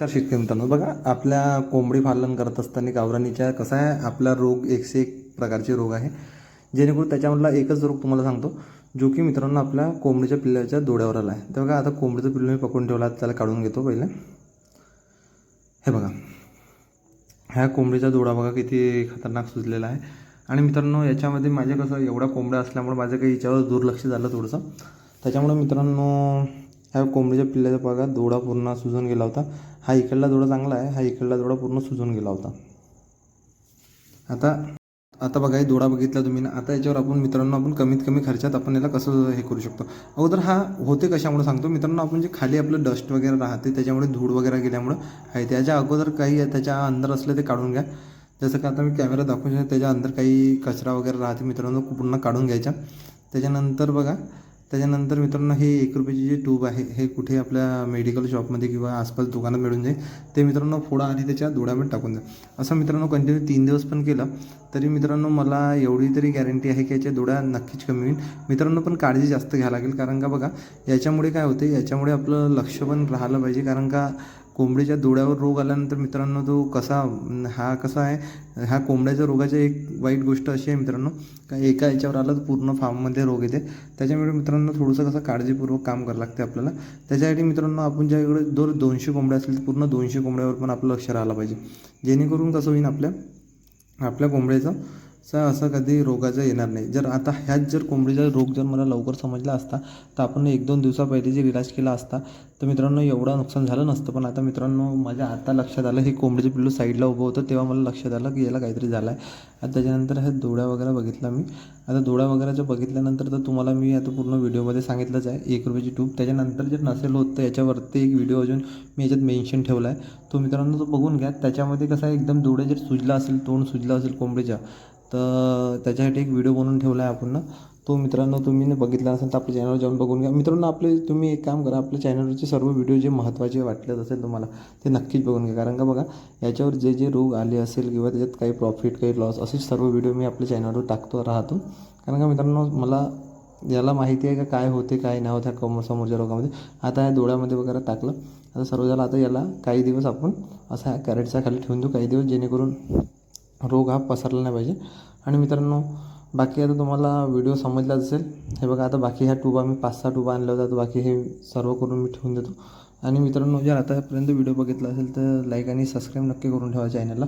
नमस्कार शेतकरी मित्रांनो. बघा आपल्या कोंबडी पालन करत असताना गावरानीच्या कसा आहे आपला रोग एकशे एक प्रकारचे रोग आहे. जेणेकरून त्याच्यामधला एकच रोग तुम्हाला सांगतो जो की मित्रांनो आपल्या कोंबडीच्या पिल्लाच्या डोळ्यावर आला आहे. तर बघा आता कोंबडीचं पिल्लू मी पकडून ठेवला त्याला काढून घेतो पहिले. हे बघा ह्या कोंबडीचा डोळा बघा किती खतरनाक सुजलेला आहे. आणि मित्रांनो याच्यामध्ये माझ्या कसं एवढ्या कोंबड्या असल्यामुळे माझं काही याच्यावर दुर्लक्ष झालं थोडंसं. त्याच्यामुळे मित्रांनो ह्या कोंबडीच्या पिल्ल्याचा बघा दोडा पूर्ण सुजून गेला होता. हा इकडला दोडा चांगला आहे हा इकडला दोडा पूर्ण सुजून गेला होता. आता आता बघा हे दोडा बघितला तुम्ही ना? आता याच्यावर आपण मित्रांनो आपण कमीत कमी खर्चात आपण याला कसं हे करू शकतो? अगोदर हा होते कशामुळे सांगतो? मित्रांनो आपण जे खाली आपलं डस्ट वगैरे राहते त्याच्यामुळे धूळ वगैरे गेल्यामुळं आहे. त्याच्या अगोदर काही त्याच्या अंदर असले ते काढून घ्या. जसं का आता मी कॅमेरा दाखवू शकतो त्याच्या अंदर काही कचरा वगैरे राहते मित्रांनो पूर्ण काढून घ्यायचा. त्याच्यानंतर बघा त्याच्यानंतर मित्रांनो हे एक रुपयाची जी ट्यूब आहे हे कुठे आपल्या मेडिकल शॉपमध्ये किंवा आसपास दुकानात मिळून जाईल. ते मित्रांनो फोडा आणि त्याच्या डोळ्यामध्ये टाकून द्या. असं मित्रांनो कंटिन्यू तीन दिवस पण केलं तरी मित्रांनो मला एवढी तरी गॅरंटी आहे की याच्या डोळ्या नक्कीच कमी होईल. मित्रांनो पण काळजी जास्त घ्यावी लागेल कारण का बघा याच्यामुळे काय होते याच्यामुळे आपलं लक्ष पण राहिलं पाहिजे कारण का कोंबडीच्या डोळ्यावर रोग आल्यानंतर मित्रांनो तो कसा हा कसा आहे ह्या कोंबड्याच्या रोगाची एक वाईट गोष्ट अशी आहे मित्रांनो का एका याच्यावर आलं तर पूर्ण फार्ममध्ये रोग येते. त्याच्यामुळे मित्रांनो थोडंसं कसं काळजीपूर्वक काम करावं लागते आपल्याला. त्याच्यासाठी मित्रांनो आपण ज्याकडे दर दोनशे कोंबड्या असतील तर पूर्ण दोनशे कोंबड्यावर पण आपलं लक्ष राहिलं पाहिजे. जेणेकरून कसं होईल आपल्या आपल्या कोंबड्याचं चा असं कधी रोगाचं येणार नाही. जर आता ह्याच जर कोंबडीचा रोग जर मला लवकर समजला असता तर आपण एक दोन दिवसापहिले जे जर इलाज केला असता तर मित्रांनो एवढं नुकसान झालं नसतं. पण आता मित्रांनो माझ्या आता लक्षात आलं हे कोंबडीचं पिल्लू साईडला उभं होतं तेव्हा मला लक्षात आलं की याला काहीतरी झालं आहे आता त्याच्यानंतर हे डोळ्या वगैरे बघितला मी. आता डोळ्या वगैरेचं बघितल्यानंतर तर तुम्हाला मी आता पूर्ण व्हिडिओमध्ये सांगितलंच आहे एक रुपयाची ट्यूब. त्याच्यानंतर जर नसेल होत तर याच्यावरती एक व्हिडिओ अजून मी याच्यात मेन्शन ठेवला आहे तो मित्रांनो तो बघून घ्या. त्याच्यामध्ये कसं आहे एकदम डोळे जर सुजला असेल तोंड सुजलं असेल कोंबडीच्या तर त्याच्यासाठी एक व्हिडिओ बनवून ठेवला आहे आपण तो मित्रांनो तुम्ही बघितला नसेल तर आपल्या चॅनलवर जाऊन बघून घ्या. मित्रांनो आपले तुम्ही एक काम करा आपल्या चॅनलवरचे सर्व व्हिडिओ जे महत्त्वाचे वाटलेत असेल तुम्हाला ते नक्कीच बघून घ्या. कारण का बघा याच्यावर जे जे रोग आले असेल किंवा त्याच्यात काही प्रॉफिट काही लॉस असे सर्व व्हिडिओ मी आपल्या चॅनलवर टाकतो राहतो. कारण का मित्रांनो मला याला माहिती आहे का काय होते काय नाही होत ह्या कम समोरच्या रोगामध्ये. आता या डोळ्यामध्ये वगैरे टाकलं. आता सर्व झालं आता याला काही दिवस आपण असा कॅरेटच्या खाली ठेवून देऊ. काही दिवस जेणेकरून रोग हा पसरला नाही पाहिजे. आणि मित्रांनो बाकी आता तुम्हाला व्हिडिओ समजलाच असेल. हे बघा आता बाकी ह्या ट्यूबा मी पाच सहा ट्यूबा आणल्या होत्या. तर बाकी हे सर्व करून मी ठेवून देतो. आणि मित्रांनो जर आतापर्यंत व्हिडिओ बघितला असेल तर लाईक आणि सबस्क्राईब नक्की करून ठेवा चॅनलला